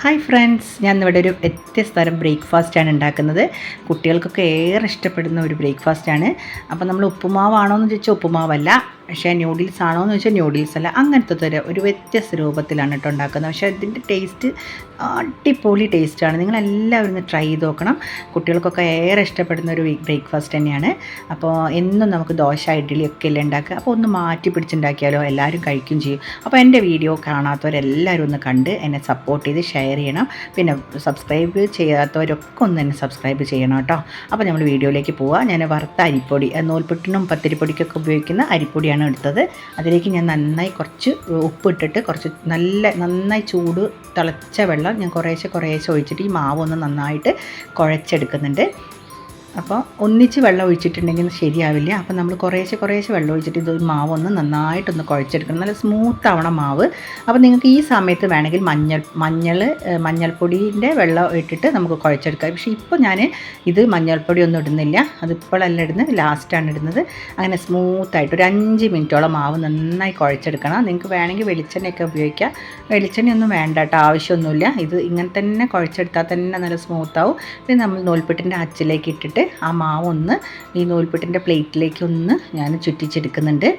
Hi friends ഞാൻ ഇവിടെ ഒരു വ്യത്യസ്ത തരം ബ്രേക്ക്ഫാസ്റ്റാണ് ഉണ്ടാക്കുന്നത്. കുട്ടികൾക്കൊക്കെ ഏറെ ഇഷ്ടപ്പെടുന്ന ഒരു ബ്രേക്ക്ഫാസ്റ്റാണ് അപ്പോൾ നമ്മൾ ഉപ്പുമാവാണോ എന്ന് ചോദിച്ചാൽ ഉപ്പുമാവല്ല. പക്ഷേ ന്യൂഡിൽസ് ആണോ എന്ന് വെച്ചാൽ ന്യൂഡിൽസ് അല്ല. അങ്ങനത്തെ തര ഒരു വ്യത്യസ്ത രൂപത്തിലാണ് കേട്ടോ ഉണ്ടാക്കുന്നത്. പക്ഷേ ഇതിന്റെ ടേസ്റ്റ് അടിപൊളി ടേസ്റ്റാണ് നിങ്ങളെല്ലാവരും ഒന്ന് ട്രൈ ചെയ്ത് നോക്കണം. കുട്ടികൾക്കൊക്കെ ഏറെ ഇഷ്ടപ്പെടുന്ന ഒരു ബ്രേക്ക്ഫാസ്റ്റ് തന്നെയാണ്. അപ്പോൾ എന്നും നമുക്ക് ദോശ ഇഡ്ഡലി ഒക്കെ അല്ലേ ഉണ്ടാക്കുക? അപ്പോൾ ഒന്ന് മാറ്റി പിടിച്ചുണ്ടാക്കിയാലോ? എല്ലാവരും കഴിക്കും ചെയ്യും. അപ്പോൾ എന്റെ വീഡിയോ കാണാത്തവരെല്ലാവരും ഒന്ന് കണ്ട് എന്നെ സപ്പോർട്ട് ചെയ്ത് ഷെയർ ചെയ്യണം. പിന്നെ സബ്സ്ക്രൈബ് ചെയ്യാത്തവരൊക്കെ ഒന്ന് എന്നെ സബ്സ്ക്രൈബ് ചെയ്യണം കേട്ടോ. അപ്പോൾ നമ്മൾ വീഡിയോയിലേക്ക് പോവാം. ഞാൻ വറുത്ത അരിപ്പൊടി നൂൽപുട്ടിനും പത്തിരിപ്പൊടിക്കൊക്കെ ഉപയോഗിക്കുന്ന അരിപ്പൊടിയാണ് എടുത്തത്. അതിലേക്ക് ഞാൻ നന്നായി കുറച്ച് ഉപ്പിട്ടിട്ട് കുറച്ച് നല്ല നന്നായി ചൂട് തിളച്ച വെള്ളം ഞാൻ കുറേശ്ശെ കുറേശ്ശെ ഒഴിച്ചിട്ട് ഈ മാവ് ഒന്ന് നന്നായിട്ട് കുഴച്ചെടുക്കുന്നുണ്ട്. അപ്പോൾ ഒന്നിച്ച് വെള്ളം ഒഴിച്ചിട്ടുണ്ടെങ്കിൽ ശരിയാവില്ല. അപ്പോൾ നമ്മൾ കുറേശ്ശെ കുറേശ്ശെ വെള്ളം ഒഴിച്ചിട്ട് ഇത് മാവ് ഒന്ന് നന്നായിട്ടൊന്ന് കുഴച്ചെടുക്കണം. നല്ല സ്മൂത്ത് ആവണം മാവ്. അപ്പോൾ നിങ്ങൾക്ക് ഈ സമയത്ത് വേണമെങ്കിൽ മഞ്ഞൾ മഞ്ഞൾ മഞ്ഞൾപ്പൊടിന്റെ വെള്ളം ഇട്ടിട്ട് നമുക്ക് കുഴച്ചെടുക്കാം. പക്ഷേ ഇപ്പോൾ ഞാൻ ഇത് മഞ്ഞൾപ്പൊടി ഒന്നും ഇടുന്നില്ല. അതിപ്പോഴല്ല ഇടുന്നത് ലാസ്റ്റാണ് ഇടുന്നത്. അങ്ങനെ സ്മൂത്തായിട്ട് ഒരു അഞ്ച് മിനിറ്റോളം മാവ് നന്നായി കുഴച്ചെടുക്കണം. നിങ്ങൾക്ക് വേണമെങ്കിൽ വെളിച്ചെണ്ണയൊക്കെ ഉപയോഗിക്കാം. വെളിച്ചെണ്ണയൊന്നും വേണ്ട കേട്ടോ ആവശ്യമൊന്നുമില്ല. ഇത് ഇങ്ങനെ തന്നെ കുഴച്ചെടുത്താൽ തന്നെ നല്ല സ്മൂത്താവും പിന്നെ നമ്മൾ നൂൽപ്പെട്ടിന്റെ അച്ചിലേക്ക് ഇട്ടിട്ട് ആ മാവ് ഒന്ന് ഈ നൂൽപ്പെട്ടിന്റെ പ്ലേറ്റിലേക്ക് ഒന്ന് ഞാൻ ചുറ്റിച്ചെടുക്കുന്നുണ്ട്.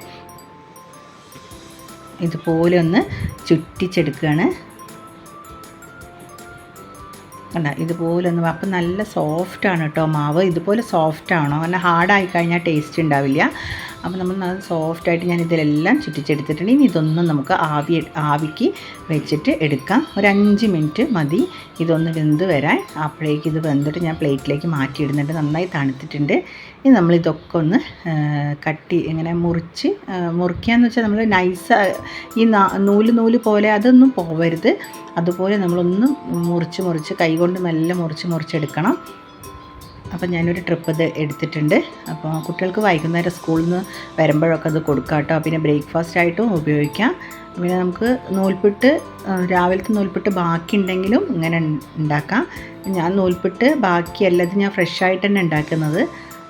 ഇതുപോലെ ഒന്ന് ചുറ്റിച്ചെടുക്കുകയാണ്. അല്ല ഇതുപോലെ ഒന്ന് അപ്പം നല്ല സോഫ്റ്റാണ് കേട്ടോ മാവ്. ഇതുപോലെ സോഫ്റ്റ് നല്ല ഹാർഡായി കഴിഞ്ഞാൽ ടേസ്റ്റ് ഉണ്ടാവില്ല. അപ്പോൾ നമ്മൾ നല്ല സോഫ്റ്റായിട്ട് ഞാൻ ഇതിലെല്ലാം ചുറ്റിച്ചെടുത്തിട്ടുണ്ട്. ഇനി ഇതൊന്നും നമുക്ക് ആവി ആവിക്ക് വെച്ചിട്ട് എടുക്കാം. ഒരു അഞ്ച് മിനിറ്റ് മതി. ഇതൊന്ന് വെന്ത് വരാൻ. അപ്പോഴേക്ക് ഇത് വെന്തിട്ട് ഞാൻ പ്ലേറ്റിലേക്ക് മാറ്റിയിടുന്നുണ്ട്. നന്നായി തണുത്തിട്ടുണ്ട്. ഇനി നമ്മൾ ഇതൊക്കെ ഒന്ന് കട്ടി ഇങ്ങനെ മുറിച്ച് മുറിക്കുകയെന്ന് വെച്ചാൽ നമ്മൾ നൈസ് ഈ നൂൽ നൂൽ പോലെ അതൊന്നും പോവരുത്. അതുപോലെ നമ്മളൊന്ന് മുറിച്ച് മുറിച്ച് കൈകൊണ്ട് നല്ല മുറിച്ച് മുറിച്ചെടുക്കണം. അപ്പം ഞാനൊരു ട്രിപ്പ് ഇത് എടുത്തിട്ടുണ്ട്. അപ്പോൾ കുട്ടികൾക്ക് വൈകുന്നേരം സ്കൂളിൽ നിന്ന് വരുമ്പോഴൊക്കെ അത് കൊടുക്കാം കേട്ടോ. പിന്നെ ബ്രേക്ക്ഫാസ്റ്റ് ആയിട്ടും ഉപയോഗിക്കാം. പിന്നെ നമുക്ക് നൂൽപ്പിട്ട് രാവിലത്തെ നൂൽപ്പിട്ട് ബാക്കി ഉണ്ടെങ്കിലും ഇങ്ങനെ ഉണ്ടാക്കാം. ഞാൻ നൂൽപ്പിട്ട് ബാക്കിയല്ല എല്ലാതും ഞാൻ ഫ്രഷ് ആയിട്ട് തന്നെ ഉണ്ടാക്കുന്നത്.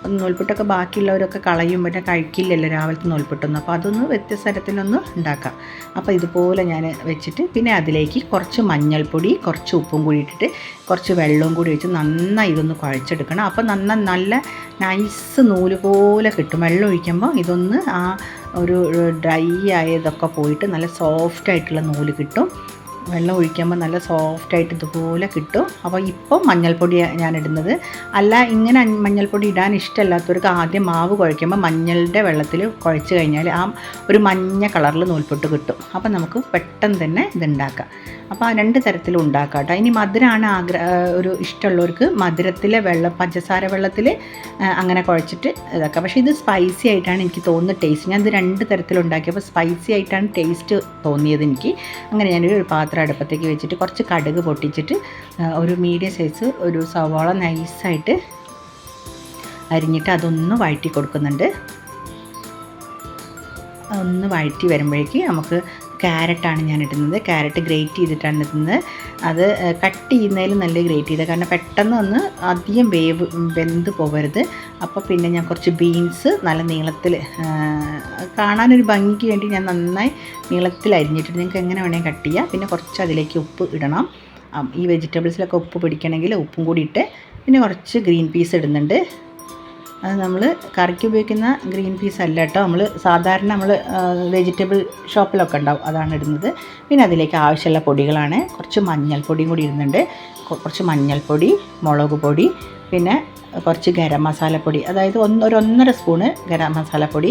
നൂൽപുട്ടൊക്കെ ബാക്കിയുള്ളവരൊക്കെ കളയും പിന്നെ കഴിക്കില്ലല്ലോ രാവിലത്തെ നൂൽപുട്ടൊന്നും. അപ്പോൾ അതൊന്ന് വ്യത്യസ്ത തരത്തിലൊന്ന് ഉണ്ടാക്കാം. അപ്പോൾ ഇതുപോലെ ഞാൻ വെച്ചിട്ട് പിന്നെ അതിലേക്ക് കുറച്ച് മഞ്ഞൾപ്പൊടി കുറച്ച് ഉപ്പും കൂടി ഇട്ടിട്ട് കുറച്ച് വെള്ളവും കൂടി വെച്ച് നന്നായി ഇതൊന്ന് കുഴച്ചെടുക്കണം. അപ്പോൾ നന്ന നല്ല നൈസ് നൂൽ പോലെ കിട്ടും. വെള്ളം ഒഴിക്കുമ്പോൾ ഇതൊന്ന് ആ ഒരു ഡ്രൈ ആയതൊക്കെ പോയിട്ട് നല്ല സോഫ്റ്റ് ആയിട്ടുള്ള നൂൽ കിട്ടും. വെള്ളം ഒഴിക്കുമ്പോൾ നല്ല സോഫ്റ്റായിട്ട് ഇതുപോലെ കിട്ടും. അപ്പോൾ ഇപ്പോൾ മഞ്ഞൾപ്പൊടി ഞാൻ ഇടുന്നത് അല്ല ഇങ്ങനെ മഞ്ഞൾപ്പൊടി ഇടാൻ ഇഷ്ടമല്ലാത്തവർക്ക് ആദ്യം മാവ് കുഴയ്ക്കുമ്പോൾ മഞ്ഞളുടെ വെള്ളത്തിൽ കുഴച്ച് കഴിഞ്ഞാൽ ആ ഒരു മഞ്ഞ കളറിൽ നൂൽപ്പൊട്ട് കിട്ടും. അപ്പോൾ നമുക്ക് പെട്ടെന്ന് തന്നെ ഇതുണ്ടാക്കാം. അപ്പോൾ ആ രണ്ട് തരത്തിലും ഉണ്ടാക്കാം കേട്ടോ. ഇനി മധുരമാണ് ആഗ്ര ഒരു ഇഷ്ടമുള്ളവർക്ക് മധുരത്തിലെ വെള്ളം പഞ്ചസാര വെള്ളത്തിൽ അങ്ങനെ കുഴച്ചിട്ട് ഇതാക്കാം. പക്ഷേ ഇത് സ്പൈസി ആയിട്ടാണ് എനിക്ക് തോന്നുന്നത് ടേസ്റ്റ് ഞാൻ ഇത് രണ്ട് തരത്തിലുണ്ടാക്കിയപ്പോൾ സ്പൈസി ആയിട്ടാണ് ടേസ്റ്റ് തോന്നിയത് എനിക്ക്. അങ്ങനെ ഞാനൊരു പാത്രം അടുപ്പത്തേക്ക് വെച്ചിട്ട് കുറച്ച് കടുക് പൊട്ടിച്ചിട്ട് ഒരു മീഡിയം സൈസ് ഒരു സവാള നൈസായിട്ട് അരിഞ്ഞിട്ട് അതൊന്ന് വഴറ്റി കൊടുക്കുന്നുണ്ട്. ഒന്ന് വഴറ്റി വരുമ്പോഴേക്ക് നമുക്ക് ക്യാരറ്റാണ് ഞാൻ ഇടുന്നത് ക്യാരറ്റ് ഗ്രേറ്റ് ചെയ്തിട്ടാണ് ഇടുന്നത്. അത് കട്ട് ചെയ്യുന്നതിൽ നല്ല ഗ്രേറ്റ് ചെയ്തത് കാരണം പെട്ടെന്ന് ഒന്ന് അധികം വേവ് വെന്ത് പോകരുത് അപ്പോൾ പിന്നെ ഞാൻ കുറച്ച് ബീൻസ് നല്ല നീളത്തിൽ കാണാനൊരു ഭംഗിക്ക് വേണ്ടി ഞാൻ നന്നായി നീളത്തിൽ അരിഞ്ഞിട്ട് നിങ്ങൾക്ക് എങ്ങനെ വേണമെങ്കിൽ കട്ട് ചെയ്യാം. പിന്നെ കുറച്ച് അതിലേക്ക് ഉപ്പ് ഇടണം. ഈ വെജിറ്റബിൾസിലൊക്കെ ഉപ്പ് പിടിക്കണമെങ്കിൽ ഉപ്പും കൂടി ഇട്ട് പിന്നെ കുറച്ച് ഗ്രീൻ പീസ് ഇടുന്നുണ്ട്. അത് നമ്മൾ കറിക്ക് ഉപയോഗിക്കുന്ന ഗ്രീൻ പീസ് അല്ല കേട്ടോ. നമ്മൾ സാധാരണ നമ്മൾ വെജിറ്റബിൾ ഷോപ്പിലൊക്കെ ഉണ്ടാവും. അതാണ് ഇടുന്നത്. പിന്നെ അതിലേക്ക് ആവശ്യമുള്ള പൊടികളാണ്. കുറച്ച് മഞ്ഞൾപ്പൊടിയും കൂടി ഇടുന്നുണ്ട്. കുറച്ച് മഞ്ഞൾപ്പൊടി മുളക് പൊടി പിന്നെ കുറച്ച് ഗരം മസാലപ്പൊടി അതായത് ഒന്ന് ഒരു ഒന്നര സ്പൂണ് ഗരം മസാലപ്പൊടി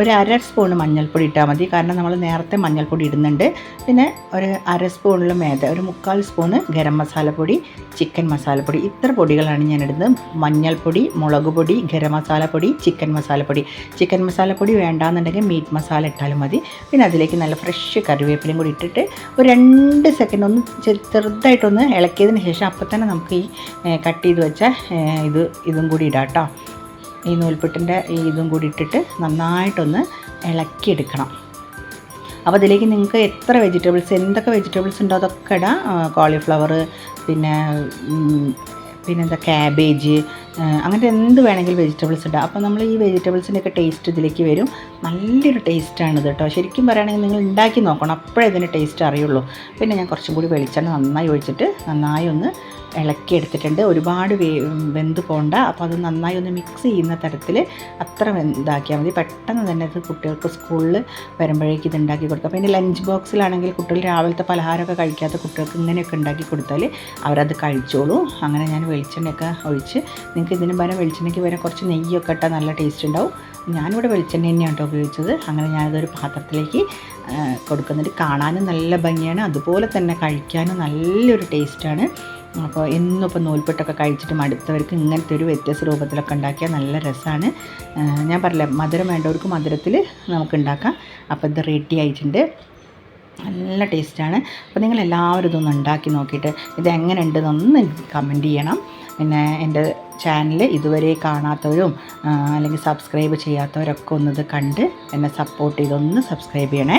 ഒരു അര സ്പൂണ് മഞ്ഞൾപ്പൊടി ഇട്ടാൽ മതി. കാരണം നമ്മൾ നേരത്തെ മഞ്ഞൾപ്പൊടി ഇടുന്നുണ്ട്. പിന്നെ ഒരു അര സ്പൂണിൽ മേത ഒരു മുക്കാൽ സ്പൂണ് ഗരം മസാലപ്പൊടി ചിക്കൻ മസാലപ്പൊടി. ഇത്ര പൊടികളാണ് ഞാൻ ഇടുന്നത്. മഞ്ഞൾപ്പൊടി മുളക് പൊടി ഗരം മസാലപ്പൊടി ചിക്കൻ മസാലപ്പൊടി. ചിക്കൻ മസാലപ്പൊടി വേണ്ടാന്നുണ്ടെങ്കിൽ മീറ്റ് മസാല ഇട്ടാലും മതി. പിന്നെ അതിലേക്ക് നല്ല ഫ്രഷ് കറിവേപ്പിലയും കൂടി ഇട്ടിട്ട് ഒരു രണ്ട് സെക്കൻഡ് ഒന്ന് ചെറുതായിട്ടൊന്ന് ഇളക്കിയതിന് ശേഷം അപ്പം തന്നെ നമുക്ക് ഈ കട്ട് ചെയ്ത് വെച്ച ഇത് ഇതും കൂടി ഇടാം കേട്ടോ ഈ നൂൽപുട്ടിന്റെ ഇതും കൂടി ഇട്ടിട്ട് നന്നായിട്ടൊന്ന് ഇളക്കിയെടുക്കണം. അപ്പോൾ അതിലേക്ക് നിങ്ങൾക്ക് എത്ര വെജിറ്റബിൾസ് എന്തൊക്കെ വെജിറ്റബിൾസ് ഉണ്ടോ അതൊക്കെ ഇടാം. കോളിഫ്ലവർ പിന്നെ പിന്നെന്താ ക്യാബേജ് അങ്ങനത്തെ എന്ത് വേണമെങ്കിലും വെജിറ്റബിൾസ് ഇടാം. അപ്പോൾ നമ്മൾ ഈ വെജിറ്റബിൾസിന്റെയൊക്കെ ടേസ്റ്റ് ഇതിലേക്ക് വരും. നല്ലൊരു ടേസ്റ്റാണ് ഇത് കേട്ടോ. ശരിക്കും പറയുകയാണെങ്കിൽ നിങ്ങൾ ഉണ്ടാക്കി നോക്കണം. അപ്പോഴേ ഇതിന്റെ ടേസ്റ്റ് അറിയുള്ളൂ. പിന്നെ ഞാൻ കുറച്ചും കൂടി വെളിച്ചെണ്ണ നന്നായി ഒഴിച്ചിട്ട് നന്നായി ഒന്ന് ഇളക്കി എടുത്തിട്ടുണ്ട്. ഒരുപാട് വേ വെന്ത് പോകണ്ട അപ്പോൾ അത് നന്നായി ഒന്ന് മിക്സ് ചെയ്യുന്ന തരത്തിൽ അത്ര ഇതാക്കിയാൽ മതി. പെട്ടെന്ന് തന്നെ അത് കുട്ടികൾക്ക് സ്കൂളിൽ വരുമ്പോഴേക്ക് ഇത് ഉണ്ടാക്കി കൊടുക്കുക. അപ്പോൾ ഇനി ലഞ്ച് ബോക്സിലാണെങ്കിൽ കുട്ടികൾ രാവിലത്തെ പലഹാരമൊക്കെ കഴിക്കാത്ത കുട്ടികൾക്ക് ഇങ്ങനെയൊക്കെ ഉണ്ടാക്കി കൊടുത്താൽ അവരത് കഴിച്ചോളൂ. അങ്ങനെ ഞാൻ വെളിച്ചെണ്ണയൊക്കെ ഒഴിച്ച് നിങ്ങൾക്ക് ഇതിന് പകരം വെളിച്ചെണ്ണയ്ക്ക് പകരം കുറച്ച് നെയ്യൊക്കെ ഇട്ടാൽ നല്ല ടേസ്റ്റ് ഉണ്ടാവും. ഞാനിവിടെ വെളിച്ചെണ്ണ തന്നെയാണ് കേട്ടോ ഉപയോഗിച്ചത്. അങ്ങനെ ഞാനതൊരു പാത്രത്തിലേക്ക് കൊടുക്കുന്നുണ്ട്. കാണാനും നല്ല ഭംഗിയാണ്. അതുപോലെ തന്നെ കഴിക്കാനും നല്ലൊരു ടേസ്റ്റാണ് അപ്പോൾ എന്നും ഇപ്പോൾ നൂൽപ്പെട്ടൊക്കെ കഴിച്ചിട്ട് മടുത്തവർക്ക് ഇങ്ങനത്തെ ഒരു വ്യത്യസ്ത രൂപത്തിലൊക്കെ ഉണ്ടാക്കിയാൽ നല്ല രസമാണ്. ഞാൻ പറഞ്ഞില്ല മധുരം വേണ്ടവർക്ക് മധുരത്തിൽ നമുക്ക് ഉണ്ടാക്കാം. അപ്പോൾ ഇത് റെഡി ആയിട്ടുണ്ട്. നല്ല ടേസ്റ്റാണ് അപ്പോൾ നിങ്ങൾ എല്ലാവരും ഇതൊന്ന് ഉണ്ടാക്കി നോക്കിയിട്ട് ഇത് എങ്ങനെ ഉണ്ടെന്നൊന്ന് കമന്റ് ചെയ്യണം. പിന്നെ എന്റെ ചാനൽ ഇതുവരെ കാണാത്തവരും അല്ലെങ്കിൽ സബ്സ്ക്രൈബ് ചെയ്യാത്തവരൊക്കെ ഒന്നത് കണ്ട് എന്നെ സപ്പോർട്ട് ചെയ്തൊന്ന് സബ്സ്ക്രൈബ് ചെയ്യണേ.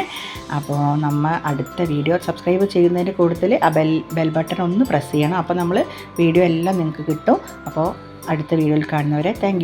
അപ്പോൾ നമ്മൾ അടുത്ത വീഡിയോ സബ്സ്ക്രൈബ് ചെയ്യുന്നതിന്റെ കൂടുതൽ ആ ബെൽ ബെൽ ബട്ടൺ ഒന്ന് പ്രസ് ചെയ്യണം. അപ്പോൾ നമ്മൾ വീഡിയോ എല്ലാം നിങ്ങൾക്ക് കിട്ടും. അപ്പോൾ അടുത്ത വീഡിയോയിൽ കാണുന്നവരെ താങ്ക്